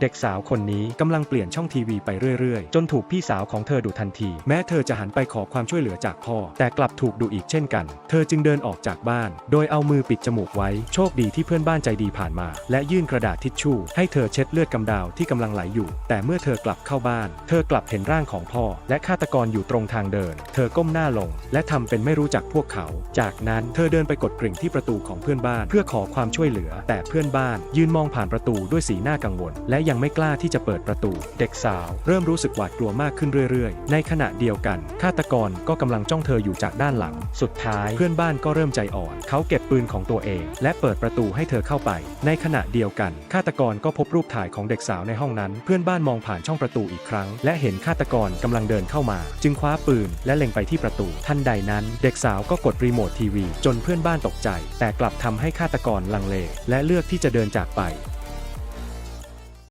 เด็กสาวคนนี้กำลังเปลี่ยนช่องทีวีไปเรื่อยๆ จนถูกพี่สาวของเธอดุทันที แม้เธอจะหันไปขอความช่วยเหลือจากพ่อ แต่กลับถูกดุอีกเช่นกัน เธอจึงเดินออกจากบ้าน โดยเอามือปิดจมูกไว้ โชคดีที่เพื่อนบ้านใจดีผ่านมา และยื่นกระดาษทิชชู่ ให้เธอเช็ดเลือดกำเดาที่กำลังไหลอยู่ แต่เมื่อเธอกลับเข้าบ้าน เธอกลับเห็นร่างของพ่อ และฆาตกรอยู่ตรงทางเดิน เธอก้มหน้าลง และทำเป็นไม่รู้จักพวกเขา จากนั้นเธอเดินไปกดกริ่งที่ประตูของเพื่อนบ้าน เพื่อขอความช่วยเหลือ แต่เพื่อนบ้าน ยืนมองผ่านประตูด้วยสีหน้ากังวลและและยังไม่กล้าที่จะเปิดประตู เด็กสาว เริ่มรู้สึกหวาดกลัวมากขึ้นเรื่อยๆ ในขณะเดียวกัน ฆาตกรก็กำลังจ้องเธออยู่จากด้านหลัง สุดท้ายเพื่อนบ้านก็เริ่มใจอ่อน เขาเก็บปืนของตัวเอง และเปิดประตูให้เธอเข้าไป ในขณะเดียวกัน ฆาตกรก็พบรูปถ่ายของเด็กสาวในห้องนั้น เพื่อนบ้านมองผ่านช่องประตูอีกครั้ง และเห็นฆาตกรกำลังเดินเข้ามา จึงคว้าปืนและเล็งไปที่ประตู ทันใดนั้น เด็กสาวก็กดรีโมททีวี จนเพื่อนบ้านตกใจ แต่กลับทำให้ฆาตกรลังเล และเลือกที่จะเดินจากไป